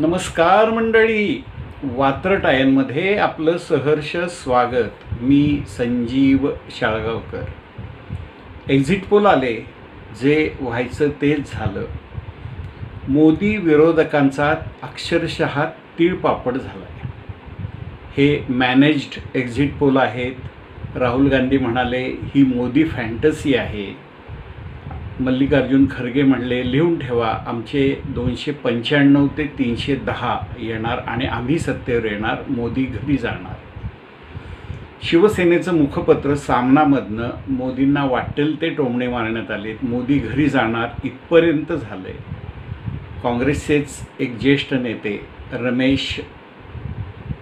नमस्कार मंडळी. वात्रटायनमध्ये आपलं सहर्ष स्वागत. मी संजीव शाळगावकर. एक्झिट पोल आले जे व्हायचं तेच झालं. मोदी विरोधकांचा अक्षरशः तीळपापड झाला आहे हे मॅनेज्ड एक्झिट पोल आहेत. राहुल गांधी म्हणाले ही मोदी फॅन्टसी आहे. मल्लिकार्जुन खरगे म्हणले लिहून ठेवा आमचे दोनशे पंच्याण्णव ते तीनशे दहा येणार आणि आम्ही सत्तेवर येणार मोदी घरी जाणार. शिवसेनेचं मुखपत्र सामनामधनं मोदींना वाटेल ते टोमणे मारण्यात आले. मोदी घरी जाणार इथपर्यंत झालं आहे काँग्रेसचेच एक ज्येष्ठ नेते रमेश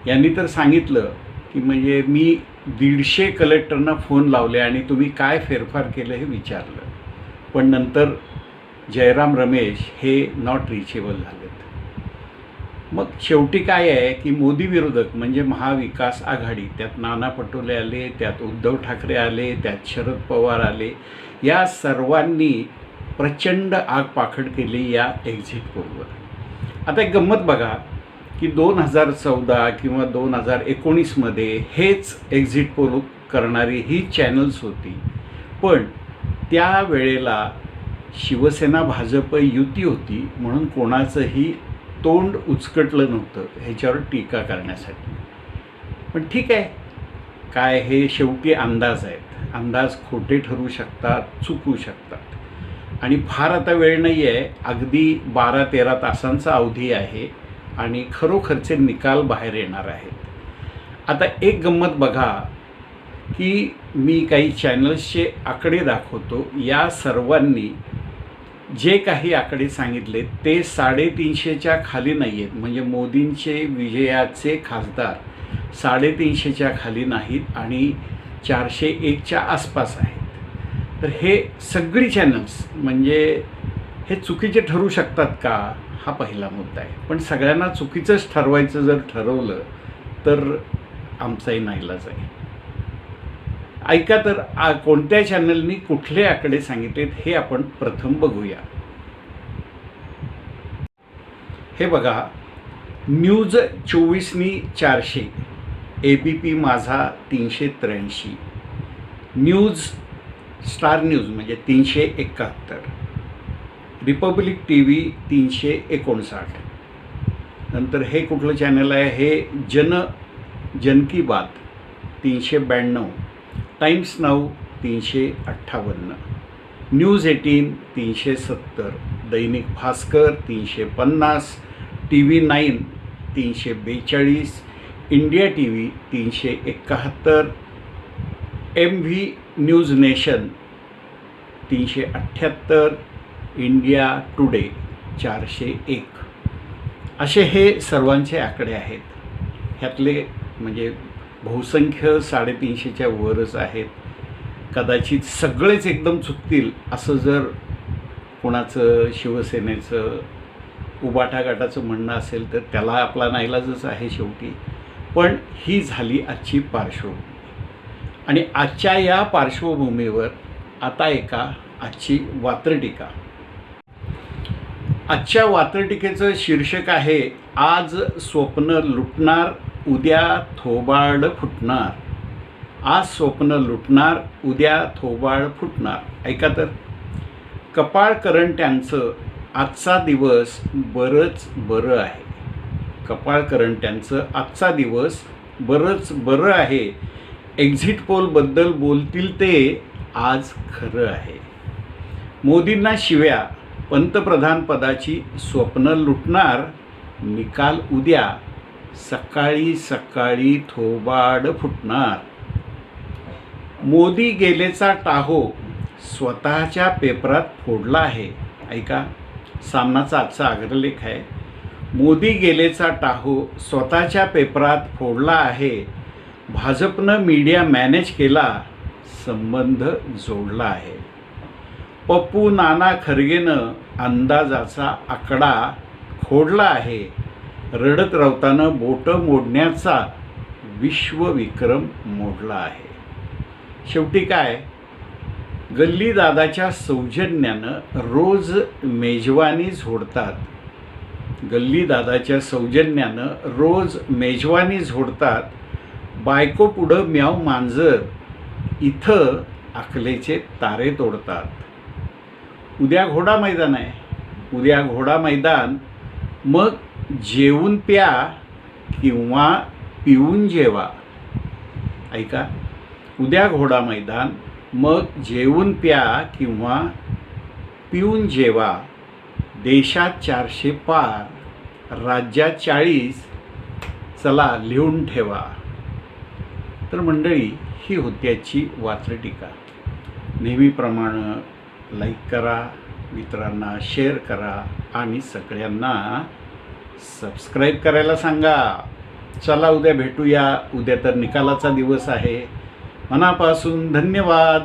यांनी तर सांगितलं की म्हणजे मी दीडशे कलेक्टरना फोन लावले आणि तुम्ही काय फेरफार केलं हे विचारलं. पण नंतर जयराम रमेश हे नॉट रिचेबल झालेत. मग शेवटी काय आहे की मोदी विरोधक म्हणजे महाविकास आघाडी त्यात नाना पटोले आले त्यात उद्धव ठाकरे आले त्यात शरद पवार आले या सर्वांनी प्रचंड आग पाखड केली या एक्झिट पोलवर आता एक गंमत बघा की दोन हजार चौदा किंवा दोन हजार एकोणीसमध्ये हेच एक्झिट पोल करणारी ही चॅनल्स होती. पण त्या वेळेला शिवसेना भाजप युती होती म्हणून कोणाचंही तोंड उचकटलं नव्हतं ह्याच्यावर टीका करण्यासाठी. पण ठीक आहे. काय हे शेवटी अंदाज आहेत. अंदाज खोटे ठरू शकतात चुकू शकतात. आणि फार आता वेळ नाही आहे. अगदी बारा तेरा तासांचा अवधी आहे आणि खरोखरचे निकाल बाहेर येणार आहेत. आता एक गंमत बघा. की मी काही चॅनल्सचे आकडे दाखवतो. या सर्वांनी जे काही आकडे सांगितले ते साडेतीनशेच्या खाली नाही आहेत म्हणजे मोदींचे विजयाचे खासदार साडेतीनशेच्या खाली नाहीत आणि चारशे एकच्या आसपास आहेत. तर हे सगळी चॅनल्स म्हणजे हे चुकीचे ठरू शकतात का? हा पहिला मुद्दा आहे. पण सगळ्यांना चुकीचंच ठरवायचं जर ठरवलं तर आमचाही नाईलाज आहे. ऐका तर आ कोणत्या चॅनलनी कुठले आकडे सांगितलेत हे आपण प्रथम बघूया. हे बघा न्यूज चोवीसनी चारशे ए बी पी माझा तीनशे त्र्याऐंशी न्यूज स्टार न्यूज म्हणजे तीनशे एकाहत्तर रिपब्लिक टी व्ही तीनशे एकोणसाठ. नंतर हे कुठलं चॅनल आहे? हे जन जन की बात तीनशे ब्याण्णव. टाइम्स नाऊ तीनशे अठ्ठावन्न न्यूज एटीन तीनशे सत्तर दैनिक भास्कर तीनशे पन्नास टी व्ही नाईन तीनशे बेचाळीस इंडिया टी व्ही तीनशे एकाहत्तर एम व्ही न्यूज नेशन तीनशे अठ्ठ्याहत्तर इंडिया टुडे चारशे एक. असे हे सर्वांचे आकडे आहेत. ह्यातले म्हणजे बहुसंख्य साडेतीनशेच्या वरच आहेत. कदाचित सगळेच एकदम चुकतील असं जर कोणाचं शिवसेनेचं उबाटागाटाचं म्हणणं असेल तर त्याला आपला नाईलाजच आहे शेवटी. पण ही झाली आजची पार्श्वभूमी. आणि आजच्या या पार्श्वभूमीवर आता एका आजची वात्रटिका. आजच्या वात्रटिकेचं शीर्षक आहे आज स्वप्न लुटणार उद्या थोबाड फुटणार. आज स्वप्न लुटणार उद्या थोबाड फुटणार. ऐका तर. कपाळ करंट्यांचं आजचा दिवस बरंच बरं आहे. कपाळ करंट्यांचं आजचा दिवस बरंच बरं आहे. एक्झिट पोलबद्दल बोलतील ते आज खरं आहे. मोदींना शिव्या पंतप्रधानपदाची स्वप्न लुटणार निकाल उद्या. सकाळी सकाळी थोबाड फुटणार. मोदी गेलेचा टाहो स्वतःच्या पेपरात फोडला आहे. ऐका सामनाचा आजचा अग्रलेख आहे. मोदी गेलेचा टाहो स्वतःच्या पेपरात फोडला आहे. भाजपनं मीडिया मॅनेज केला संबंध जोडला आहे. पप्पू नाना खरगेनं अंदाजाचा आकडा खोडला आहे. रडत रवतानं बोटं मोडण्याचा विश्वविक्रम मोडला आहे. शेवटी काय? गल्ली दादाच्या सौजन्यानं रोज मेजवानी झोडतात. गल्ली दादाच्या सौजन्यानं रोज मेजवानी झोडतात. बायको पुढं म्याव मांजर इथं अकलेचे तारे तोडतात. उद्या घोडा मैदान आहे. उद्या घोडा मैदान. मग जेवून प्या किंवा पिऊन जेवा. ऐका. उद्या घोडा मैदान मग जेवून प्या किंवा पिऊन जेवा. देशात चारशे पार राज्यात चाळीस चला लिहून ठेवा. तर मंडळी ही होत्याची वात्रटिका नेहमीप्रमाणे लाईक करा मित्रांना शेअर करा आणि सगळ्यांना सबस्क्राईब करायला सांगा. चला उद्या भेटूया. उद्या तर निकालाचा दिवस आहे. मनापासून धन्यवाद.